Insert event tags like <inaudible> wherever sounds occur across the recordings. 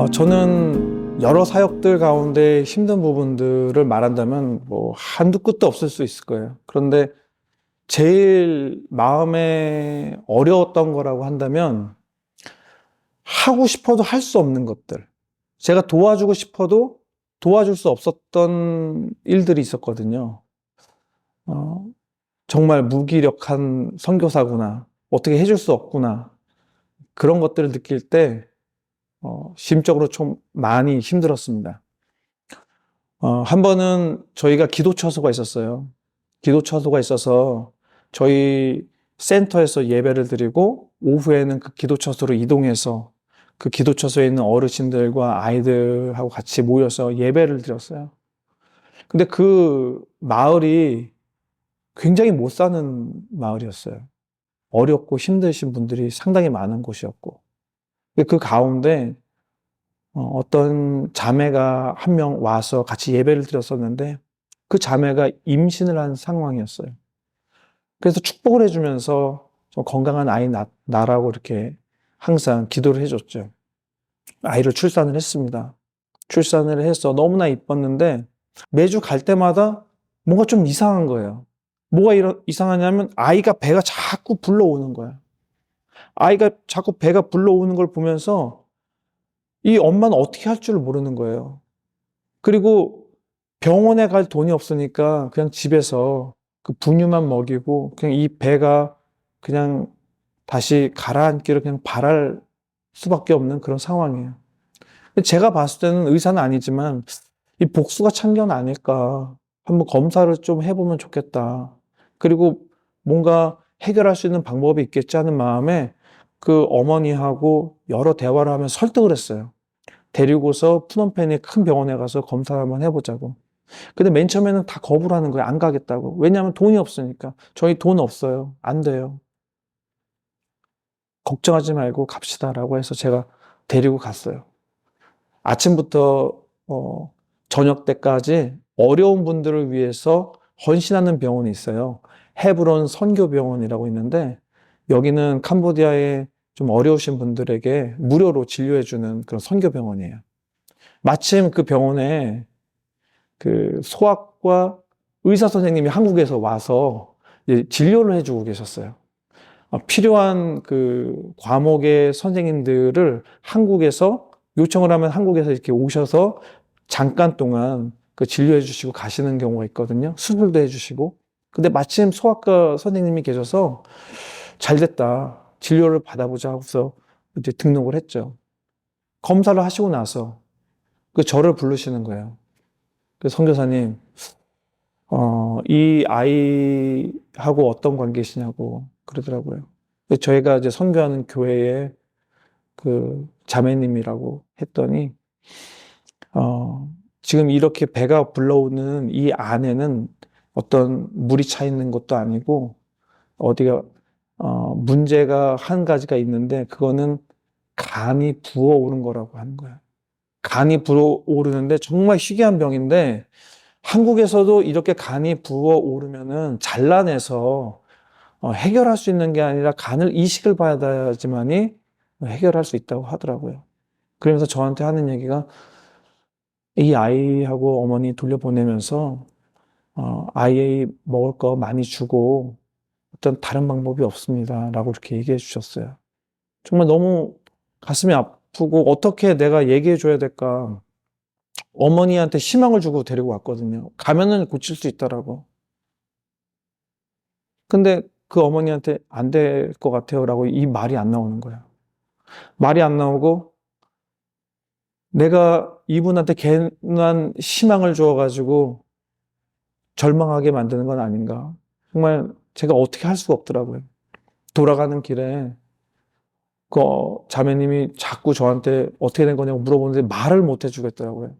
어, 저는 여러 사역들 가운데 힘든 부분들을 말한다면 뭐 한두 끝도 없을 수 있을 거예요. 그런데 제일 마음에 어려웠던 거라고 한다면 하고 싶어도 할 수 없는 것들. 제가 도와주고 싶어도 도와줄 수 없었던 일들이 있었거든요. 어, 정말 무기력한 선교사구나. 어떻게 해줄 수 없구나. 그런 것들을 느낄 때 어, 심적으로 좀 많이 힘들었습니다. 어, 한 번은 저희가 기도 처소가 있었어요. 기도 처소가 있어서 저희 센터에서 예배를 드리고 오후에는 그 기도 처소로 이동해서 그 기도 처소에 있는 어르신들과 아이들하고 같이 모여서 예배를 드렸어요. 근데 그 마을이 굉장히 못 사는 마을이었어요. 어렵고 힘드신 분들이 상당히 많은 곳이었고. 그 가운데 어, 어떤 자매가 한 명 와서 같이 예배를 드렸었는데 그 자매가 임신을 한 상황이었어요. 그래서 축복을 해주면서 좀 건강한 아이 낳, 낳으라고 이렇게 항상 기도를 해줬죠. 아이를 출산을 했습니다. 출산을 해서 너무나 이뻤는데 매주 갈 때마다 뭔가 좀 이상한 거예요. 뭐가 이런, 이상하냐면 아이가 배가 자꾸 불러오는 거야. 아이가 자꾸 배가 불러오는 걸 보면서 이 엄마는 어떻게 할 줄 모르는 거예요. 그리고 병원에 갈 돈이 없으니까 그냥 집에서 그 분유만 먹이고 그냥 이 배가 그냥 다시 가라앉기를 그냥 바랄 수밖에 없는 그런 상황이에요. 제가 봤을 때는 의사는 아니지만 이 복수가 참견 아닐까. 한번 검사를 좀 해보면 좋겠다. 그리고 뭔가 해결할 수 있는 방법이 있겠지 하는 마음에 그 어머니하고 여러 대화를 하면 설득을 했어요. 데리고서 푸놈펜의 큰 병원에 가서 검사를 한번 해보자고. 근데 맨 처음에는 다 거부를 하는 거예요. 안 가겠다고. 왜냐하면 돈이 없으니까. 저희 돈 없어요. 안 돼요. 걱정하지 말고 갑시다라고 해서 제가 데리고 갔어요. 아침부터 어, 저녁 때까지 어려운 분들을 위해서 헌신하는 병원이 있어요. 헤브론 선교병원이라고 있는데 여기는 캄보디아에 좀 어려우신 분들에게 무료로 진료해주는 그런 선교병원이에요. 마침 그 병원에 그 소아과 의사 선생님이 한국에서 와서 진료를 해주고 계셨어요. 어, 필요한 그 과목의 선생님들을 한국에서 요청을 하면 한국에서 이렇게 오셔서 잠깐 동안 그 진료해 주시고 가시는 경우가 있거든요. 수술도 해 주시고. 근데 마침 소아과 선생님이 계셔서 잘 됐다. 진료를 받아보자 하고서 이제 등록을 했죠. 검사를 하시고 나서 그 저를 부르시는 거예요. 그 선교사님, 어, 이 아이하고 어떤 관계시냐고 그러더라고요. 저희가 이제 선교하는 교회에 그 자매님이라고 했더니, 어, 지금 이렇게 배가 불러오는 이 안에는 어떤 물이 차 있는 것도 아니고, 어디가, 어, 문제가 한 가지가 있는데, 그거는 간이 부어오른 거라고 하는 거야. 간이 부어오르는데 정말 희귀한 병인데, 한국에서도 이렇게 간이 부어오르면은 잘라내서 어, 해결할 수 있는 게 아니라 간을 이식을 받아야지만이 해결할 수 있다고 하더라고요. 그러면서 저한테 하는 얘기가 이 아이하고 어머니 돌려보내면서 어, 아이 먹을 거 많이 주고 어떤 다른 방법이 없습니다. 라고 이렇게 얘기해 주셨어요. 정말 너무 가슴이 아프고 어떻게 내가 얘기해 줘야 될까. 어머니한테 희망을 주고 데리고 왔거든요. 가면은 고칠 수 있다라고. 근데 그 어머니한테 안 될 것 같아요. 라고 이 말이 안 나오는 거야. 말이 안 나오고 내가 이분한테 괜한 희망을 주어가지고 절망하게 만드는 건 아닌가. 정말 제가 어떻게 할 수가 없더라고요. 돌아가는 길에 그 자매님이 자꾸 저한테 어떻게 된 거냐고 물어보는데 말을 못 해주겠더라고요.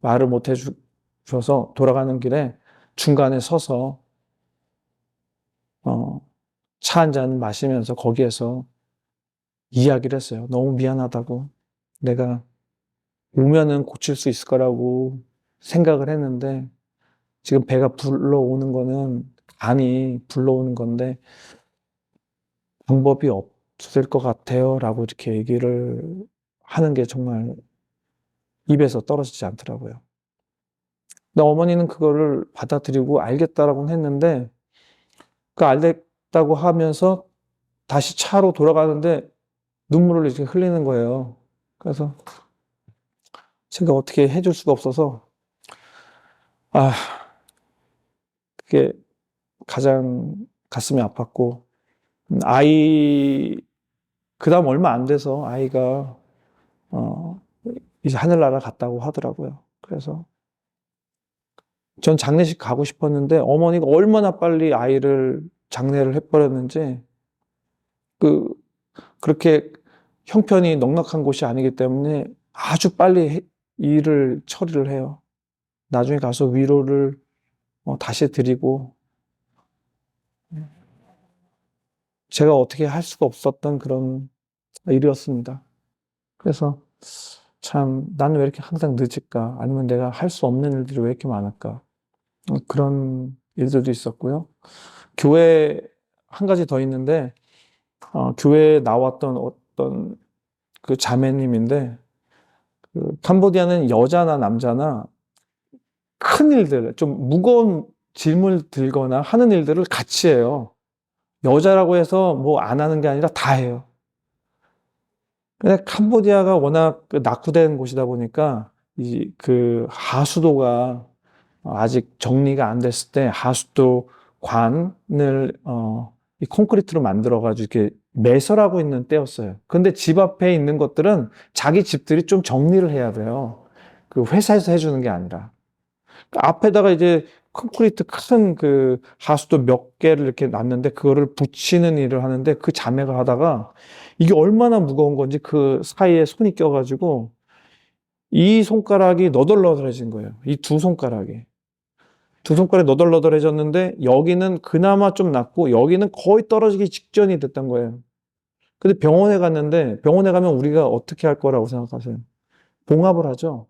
말을 못 해주셔서 돌아가는 길에 중간에 서서 어, 차 한 잔 마시면서 거기에서 이야기를 했어요. 너무 미안하다고. 내가 오면은 고칠 수 있을 거라고 생각을 했는데 지금 배가 불러오는 거는 간이 불러오는 건데 방법이 없을 것 같아요. 라고 이렇게 얘기를 하는 게 정말 입에서 떨어지지 않더라고요. 근데 어머니는 그거를 받아들이고 알겠다라고는 했는데 그 알겠다고 하면서 다시 차로 돌아가는데 눈물을 이렇게 흘리는 거예요. 그래서 제가 어떻게 해줄 수가 없어서 아 그게 가장 가슴이 아팠고 음, 아이 그다음 얼마 안 돼서 아이가 어 이제 하늘나라 갔다고 하더라고요. 그래서 전 장례식 가고 싶었는데 어머니가 얼마나 빨리 아이를 장례를 해버렸는지 그 그렇게 형편이 넉넉한 곳이 아니기 때문에 아주 빨리 해- 일을 처리를 해요. 나중에 가서 위로를 어, 다시 드리고 제가 어떻게 할 수가 없었던 그런 일이었습니다. 그래서 참 나는 왜 이렇게 항상 늦을까? 아니면 내가 할 수 없는 일들이 왜 이렇게 많을까? 어, 그런 일들도 있었고요. 교회 한 가지 더 있는데 어, 교회에 나왔던 어떤 그 자매님인데 그 캄보디아는 여자나 남자나 큰 일들, 좀 무거운 짐을 들거나 하는 일들을 같이 해요. 여자라고 해서 뭐 안 하는 게 아니라 다 해요. 근데 캄보디아가 워낙 그 낙후된 곳이다 보니까 이 그 하수도가 아직 정리가 안 됐을 때 하수도 관을 어, 이 콘크리트로 만들어 가지고 이렇게 매설하고 있는 때였어요. 근데 집 앞에 있는 것들은 자기 집들이 좀 정리를 해야 돼요. 그 회사에서 해주는 게 아니라. 그 앞에다가 이제 콘크리트 큰 그 하수도 몇 개를 이렇게 놨는데 그거를 붙이는 일을 하는데 그 자매가 하다가 이게 얼마나 무거운 건지 그 사이에 손이 껴가지고 이 손가락이 너덜너덜해진 거예요. 이 두 손가락이. 두 손가락이 너덜너덜해졌는데 여기는 그나마 좀 낫고 여기는 거의 떨어지기 직전이 됐던 거예요. 근데 병원에 갔는데 병원에 가면 우리가 어떻게 할 거라고 생각하세요? 봉합을 하죠.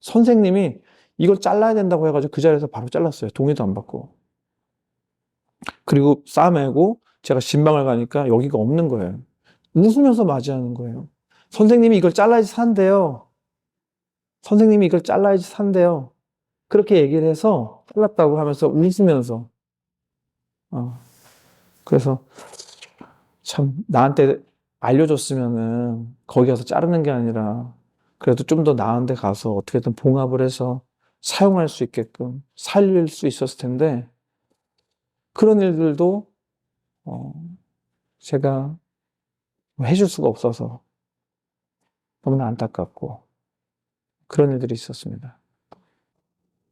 선생님이 이걸 잘라야 된다고 해가지고 그 자리에서 바로 잘랐어요. 동의도 안 받고. 그리고 싸매고 제가 신방을 가니까 여기가 없는 거예요. 웃으면서 맞이하는 거예요. 선생님이 이걸 잘라야지 산대요. 선생님이 이걸 잘라야지 산대요. 그렇게 얘기를 해서 잘랐다고 하면서 웃으면서. 어. 그래서 참 나한테 알려줬으면은 거기 가서 자르는 게 아니라 그래도 좀 더 나은 데 가서 어떻게든 봉합을 해서 사용할 수 있게끔 살릴 수 있었을 텐데 그런 일들도 어, 제가 해줄 수가 없어서 너무나 안타깝고 그런 일들이 있었습니다.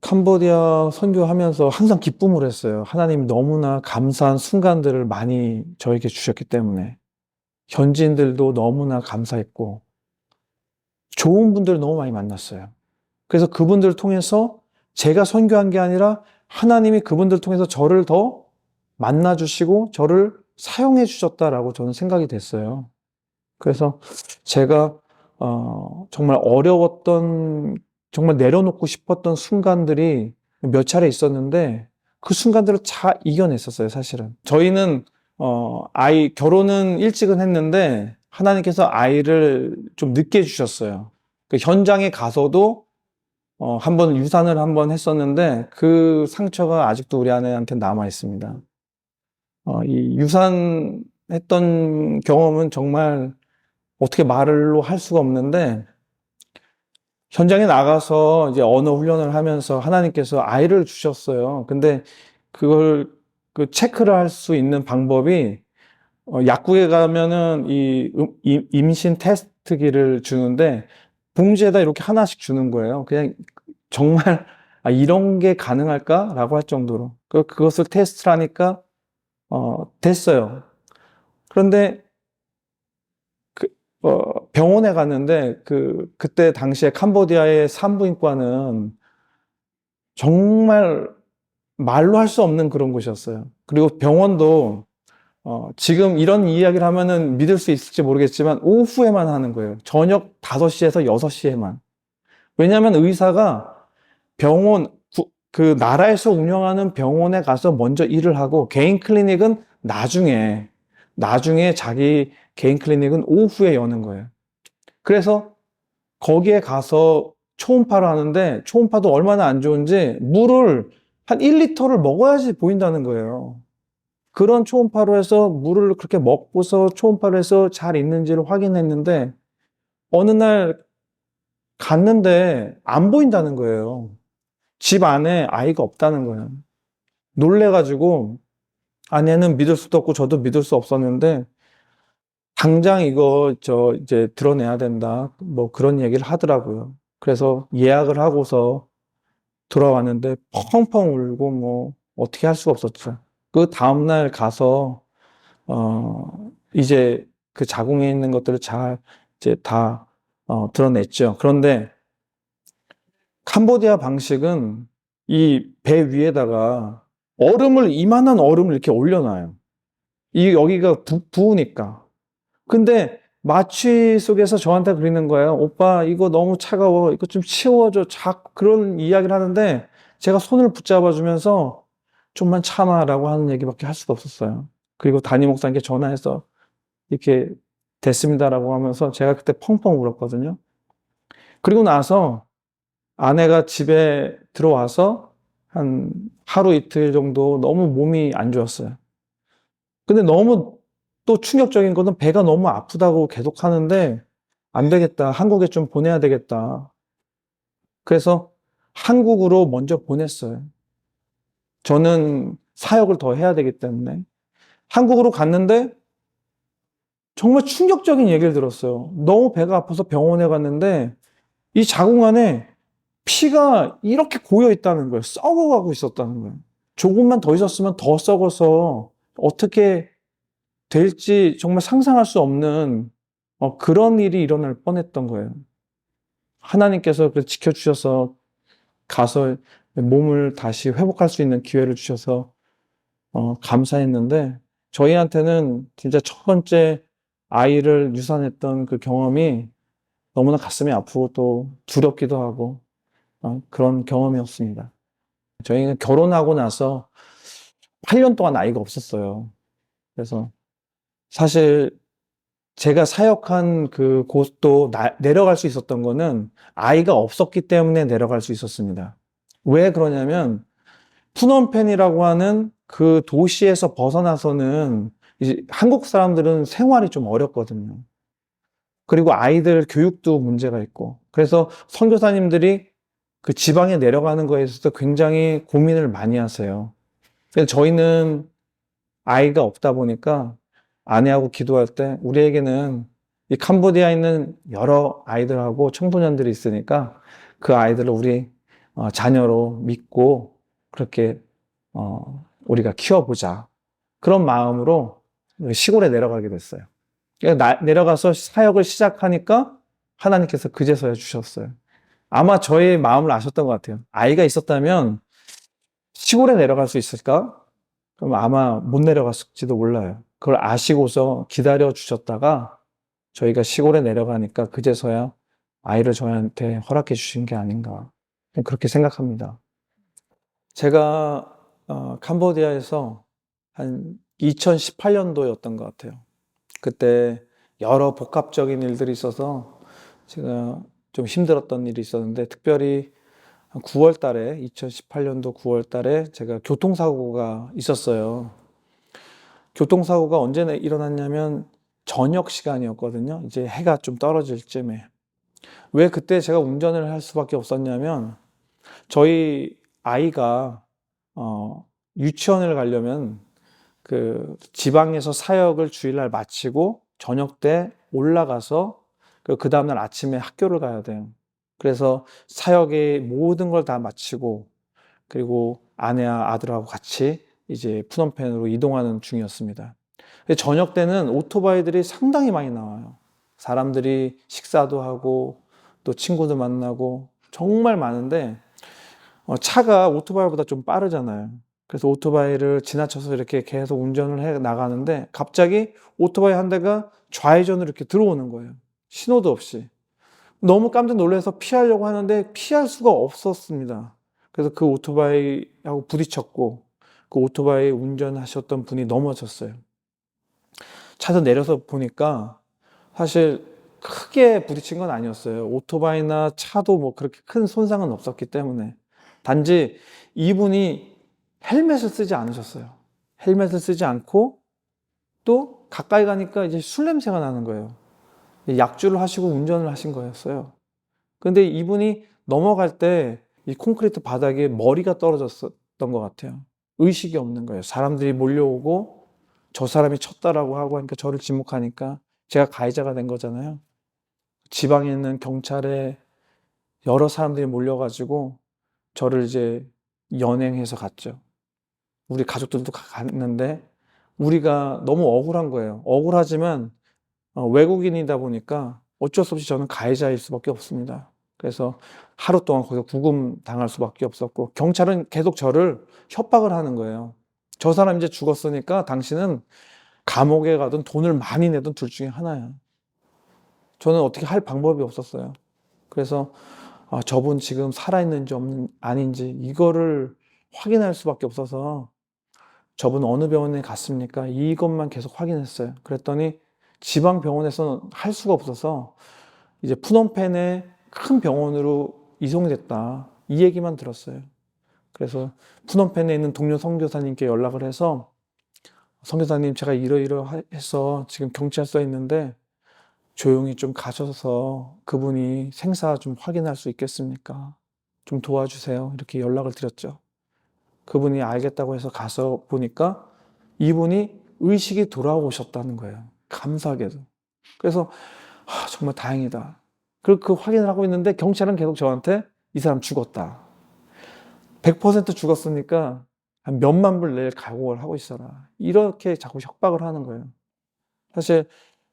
캄보디아 선교하면서 항상 기쁨을 했어요. 하나님이 너무나 감사한 순간들을 많이 저에게 주셨기 때문에 현지인들도 너무나 감사했고 좋은 분들을 너무 많이 만났어요. 그래서 그분들을 통해서 제가 선교한 게 아니라 하나님이 그분들을 통해서 저를 더 만나주시고 저를 사용해 주셨다라고 저는 생각이 됐어요. 그래서 제가 어, 정말 어려웠던 정말 내려놓고 싶었던 순간들이 몇 차례 있었는데 그 순간들을 다 이겨냈었어요, 사실은. 저희는 어, 아이 결혼은 일찍은 했는데 하나님께서 아이를 좀 늦게 주셨어요. 그 현장에 가서도 어, 한 번 유산을 한 번 했었는데 그 상처가 아직도 우리 아내한테 남아 있습니다. 어, 이 유산했던 경험은 정말 어떻게 말로 할 수가 없는데 현장에 나가서 이제 언어 훈련을 하면서 하나님께서 아이를 주셨어요. 근데 그걸 그 체크를 할 수 있는 방법이 어, 약국에 가면은 이 음- 임- 임신 테스트기를 주는데 봉지에다 이렇게 하나씩 주는 거예요. 그냥 정말 아, 이런 게 가능할까라고 할 정도로 그 그것을 테스트를 하니까 어, 됐어요. 그런데 그, 어, 병원에 갔는데 그 그때 당시에 캄보디아의 산부인과는 정말 말로 할 수 없는 그런 곳이었어요. 그리고 병원도 어, 지금 이런 이야기를 하면은 믿을 수 있을지 모르겠지만 오후에만 하는 거예요. 저녁 5시에서 6시에만. 왜냐하면 의사가 병원 구- 그 나라에서 운영하는 병원에 가서 먼저 일을 하고 개인 클리닉은 나중에 나중에 자기 개인 클리닉은 오후에 여는 거예요. 그래서 거기에 가서 초음파를 하는데 초음파도 얼마나 안 좋은지 물을 한 1리터를 먹어야지 보인다는 거예요. 그런 초음파로 해서 물을 그렇게 먹고서 초음파를 해서 잘 있는지를 확인했는데 어느 날 갔는데 안 보인다는 거예요. 집 안에 아이가 없다는 거예요. 놀래가지고 아내는 믿을 수도 없고 저도 믿을 수 없었는데 당장 이거 저 이제 드러내야 된다. 뭐 그런 얘기를 하더라고요. 그래서 예약을 하고서 돌아왔는데 펑펑 울고 뭐 어떻게 할 수가 없었죠. 그 다음날 가서 어 이제 그 자궁에 있는 것들을 잘 이제 다 어, 드러냈죠. 그런데 캄보디아 방식은 이 배 위에다가 얼음을 이만한 얼음을 이렇게 올려놔요. 이 여기가 부, 부으니까. 근데 마취 속에서 저한테 그러는 거예요. 오빠 이거 너무 차가워. 이거 좀 치워줘. 자 그런 이야기를 하는데 제가 손을 붙잡아 주면서 좀만 참아라고 하는 얘기밖에 할 수가 없었어요. 그리고 담임 목사님께 전화해서 이렇게 됐습니다라고 하면서 제가 그때 펑펑 울었거든요. 그리고 나서 아내가 집에 들어와서 한 하루 이틀 정도 너무 몸이 안 좋았어요. 근데 너무 또 충격적인 거는 배가 너무 아프다고 계속 하는데 안 되겠다. 한국에 좀 보내야 되겠다. 그래서 한국으로 먼저 보냈어요. 저는 사역을 더 해야 되기 때문에 한국으로 갔는데 정말 충격적인 얘기를 들었어요. 너무 배가 아파서 병원에 갔는데 이 자궁 안에 피가 이렇게 고여 있다는 거예요. 썩어가고 있었다는 거예요. 조금만 더 있었으면 더 썩어서 어떻게 될지 정말 상상할 수 없는 어, 그런 일이 일어날 뻔했던 거예요. 하나님께서 그 지켜주셔서 가서 몸을 다시 회복할 수 있는 기회를 주셔서 어, 감사했는데 저희한테는 진짜 첫 번째 아이를 유산했던 그 경험이 너무나 가슴이 아프고 또 두렵기도 하고 어, 그런 경험이었습니다. 저희는 결혼하고 나서 8년 동안 아이가 없었어요. 그래서 사실 제가 사역한 그 곳도 나- 내려갈 수 있었던 거는 아이가 없었기 때문에 내려갈 수 있었습니다. 왜 그러냐면 푸놈펜이라고 하는 그 도시에서 벗어나서는 이제 한국 사람들은 생활이 좀 어렵거든요. 그리고 아이들 교육도 문제가 있고 그래서 선교사님들이 그 지방에 내려가는 거에 있어서 굉장히 고민을 많이 하세요. 저희는 아이가 없다 보니까 아내하고 기도할 때 우리에게는 이 캄보디아에 있는 여러 아이들하고 청소년들이 있으니까 그 아이들을 우리 어, 자녀로 믿고 그렇게 어, 우리가 키워보자. 그런 마음으로 시골에 내려가게 됐어요. 그러니까 나- 내려가서 사역을 시작하니까 하나님께서 그제서야 주셨어요. 아마 저의 마음을 아셨던 것 같아요. 아이가 있었다면 시골에 내려갈 수 있을까? 그럼 아마 못 내려갔을지도 몰라요. 그걸 아시고서 기다려 주셨다가 저희가 시골에 내려가니까 그제서야 아이를 저희한테 허락해 주신 게 아닌가. 그렇게 생각합니다. 제가 어, 캄보디아에서 한 2018년도였던 것 같아요. 그때 여러 복합적인 일들이 있어서 제가 좀 힘들었던 일이 있었는데 특별히 9월 달에 2018년도 9월 달에 제가 교통사고가 있었어요. 교통사고가 언제 일어났냐면 저녁 시간이었거든요. 이제 해가 좀 떨어질 쯤에. 왜 그때 제가 운전을 할 수밖에 없었냐면 저희 아이가 어, 유치원을 가려면 그 지방에서 사역을 주일날 마치고 저녁 때 올라가서 그, 그 다음날 아침에 학교를 가야 돼요. 그래서 사역의 모든 걸 다 마치고 그리고 아내와 아들하고 같이 이제 푸놈펜으로 이동하는 중이었습니다. 저녁 때는 오토바이들이 상당히 많이 나와요. 사람들이 식사도 하고 또 친구도 만나고 정말 많은데 어, 차가 오토바이보다 좀 빠르잖아요. 그래서 오토바이를 지나쳐서 이렇게 계속 운전을 해 나가는데 갑자기 오토바이 한 대가 좌회전으로 이렇게 들어오는 거예요. 신호도 없이. 너무 깜짝 놀라서 피하려고 하는데 피할 수가 없었습니다. 그래서 그 오토바이하고 부딪혔고 그 오토바이 운전하셨던 분이 넘어졌어요. 차에서 내려서 보니까 사실 크게 부딪힌 건 아니었어요. 오토바이나 차도 뭐 그렇게 큰 손상은 없었기 때문에. 단지 이분이 헬멧을 쓰지 않으셨어요. 헬멧을 쓰지 않고 또 가까이 가니까 이제 술 냄새가 나는 거예요. 약주를 하시고 운전을 하신 거였어요. 근데 이분이 넘어갈 때 이 콘크리트 바닥에 머리가 떨어졌었던 것 같아요. 의식이 없는 거예요. 사람들이 몰려오고 저 사람이 쳤다라고 하고 하니까 저를 지목하니까 제가 가해자가 된 거잖아요. 지방에 있는 경찰에 여러 사람들이 몰려가지고 저를 이제 연행해서 갔죠. 우리 가족들도 가- 갔는데 우리가 너무 억울한 거예요. 억울하지만 어, 외국인이다 보니까 어쩔 수 없이 저는 가해자일 수밖에 없습니다. 그래서 하루 동안 거기서 구금 당할 수밖에 없었고 경찰은 계속 저를 협박을 하는 거예요. 저 사람 이제 죽었으니까 당신은 감옥에 가든 돈을 많이 내든 둘 중에 하나야. 저는 어떻게 할 방법이 없었어요. 그래서 아, 저분 지금 살아있는지 없는 아닌지 이거를 확인할 수밖에 없어서 저분 어느 병원에 갔습니까? 이것만 계속 확인했어요. 그랬더니 지방 병원에서는 할 수가 없어서 이제 푸놈펜의 큰 병원으로 이송이 됐다. 이 얘기만 들었어요. 그래서 푸놈펜에 있는 동료 선교사님께 연락을 해서 선교사님 제가 이러이러해서 지금 경찰서에 있는데 조용히 좀 가셔서 그분이 생사 좀 확인할 수 있겠습니까? 좀 도와주세요. 이렇게 연락을 드렸죠. 그분이 알겠다고 해서 가서 보니까 이분이 의식이 돌아오셨다는 거예요. 감사하게도. 그래서 아, 정말 다행이다. 그리고 그 확인을 하고 있는데 경찰은 계속 저한테 이 사람 죽었다. 100% 죽었으니까 한 몇만 불 낼 각오를 하고 있어라. 이렇게 자꾸 협박을 하는 거예요. 사실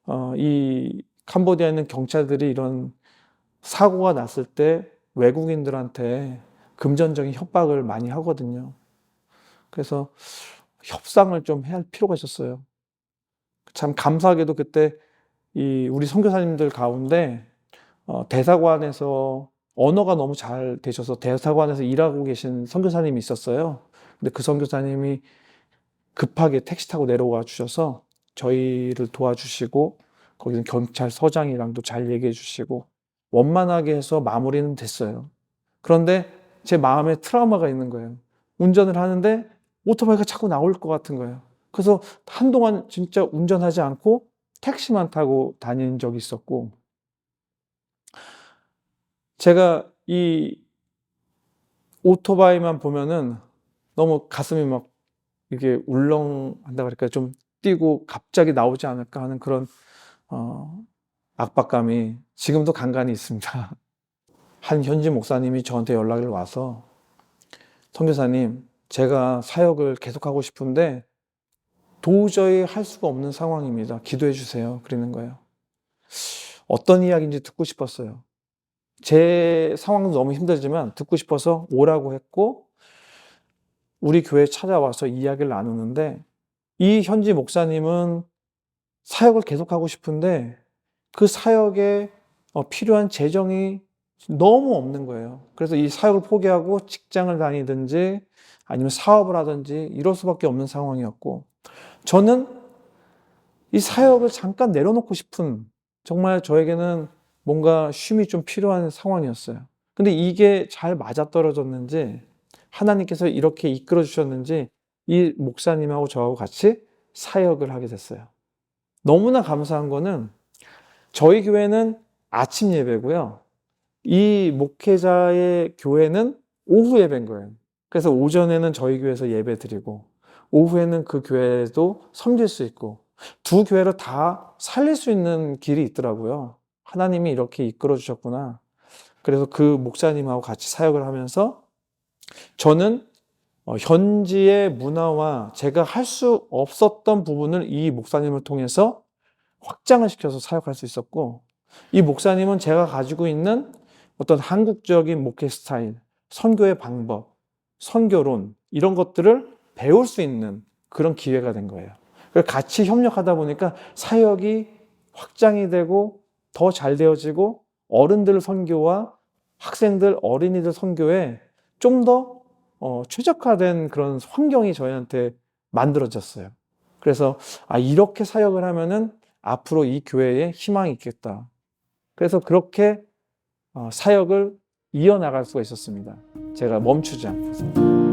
어, 이 캄보디아에 있는 경찰들이 이런 사고가 났을 때 외국인들한테 금전적인 협박을 많이 하거든요. 그래서 협상을 좀 해야 할 필요가 있었어요. 참 감사하게도 그때 이 우리 선교사님들 가운데 어, 대사관에서 언어가 너무 잘 되셔서 대사관에서 일하고 계신 선교사님이 있었어요. 근데 그 선교사님이 급하게 택시 타고 내려와 주셔서 저희를 도와주시고 거기는 경찰서장이랑도 잘 얘기해 주시고 원만하게 해서 마무리는 됐어요. 그런데 제 마음에 트라우마가 있는 거예요. 운전을 하는데 오토바이가 자꾸 나올 것 같은 거예요. 그래서 한동안 진짜 운전하지 않고 택시만 타고 다닌 적이 있었고, 제가 이 오토바이만 보면은 너무 가슴이 막 이게 울렁한다 그럴까 좀 뛰고 갑자기 나오지 않을까 하는 그런 어, 압박감이 지금도 간간히 있습니다. <laughs> 한 현지 목사님이 저한테 연락을 와서 선교사님, 제가 사역을 계속하고 싶은데 도저히 할 수가 없는 상황입니다. 기도해 주세요. 그러는 거예요. 어떤 이야기인지 듣고 싶었어요. 제 상황도 너무 힘들지만 듣고 싶어서 오라고 했고 우리 교회에 찾아와서 이야기를 나누는데 이 현지 목사님은 사역을 계속하고 싶은데 그 사역에 어, 필요한 재정이 너무 없는 거예요. 그래서 이 사역을 포기하고 직장을 다니든지 아니면 사업을 하든지 이럴 수밖에 없는 상황이었고 저는 이 사역을 잠깐 내려놓고 싶은 정말 저에게는 뭔가 쉼이 좀 필요한 상황이었어요. 근데 이게 잘 맞아떨어졌는지 하나님께서 이렇게 이끌어 주셨는지 이 목사님하고 저하고 같이 사역을 하게 됐어요. 너무나 감사한 거는 저희 교회는 아침 예배고요. 이 목회자의 교회는 오후 예배인 거예요. 그래서 오전에는 저희 교회에서 예배 드리고 오후에는 그 교회도 섬길 수 있고 두 교회를 다 살릴 수 있는 길이 있더라고요. 하나님이 이렇게 이끌어 주셨구나. 그래서 그 목사님하고 같이 사역을 하면서 저는 어, 현지의 문화와 제가 할 수 없었던 부분을 이 목사님을 통해서 확장을 시켜서 사역할 수 있었고 이 목사님은 제가 가지고 있는 어떤 한국적인 목회 스타일, 선교의 방법, 선교론 이런 것들을 배울 수 있는 그런 기회가 된 거예요. 같이 협력하다 보니까 사역이 확장이 되고 더 잘 되어지고 어른들 선교와 학생들, 어린이들 선교에 좀 더 어, 최적화된 그런 환경이 저희한테 만들어졌어요. 그래서 아 이렇게 사역을 하면은 앞으로 이 교회에 희망이 있겠다. 그래서 그렇게 어, 사역을 이어나갈 수가 있었습니다. 제가 멈추지 않고서.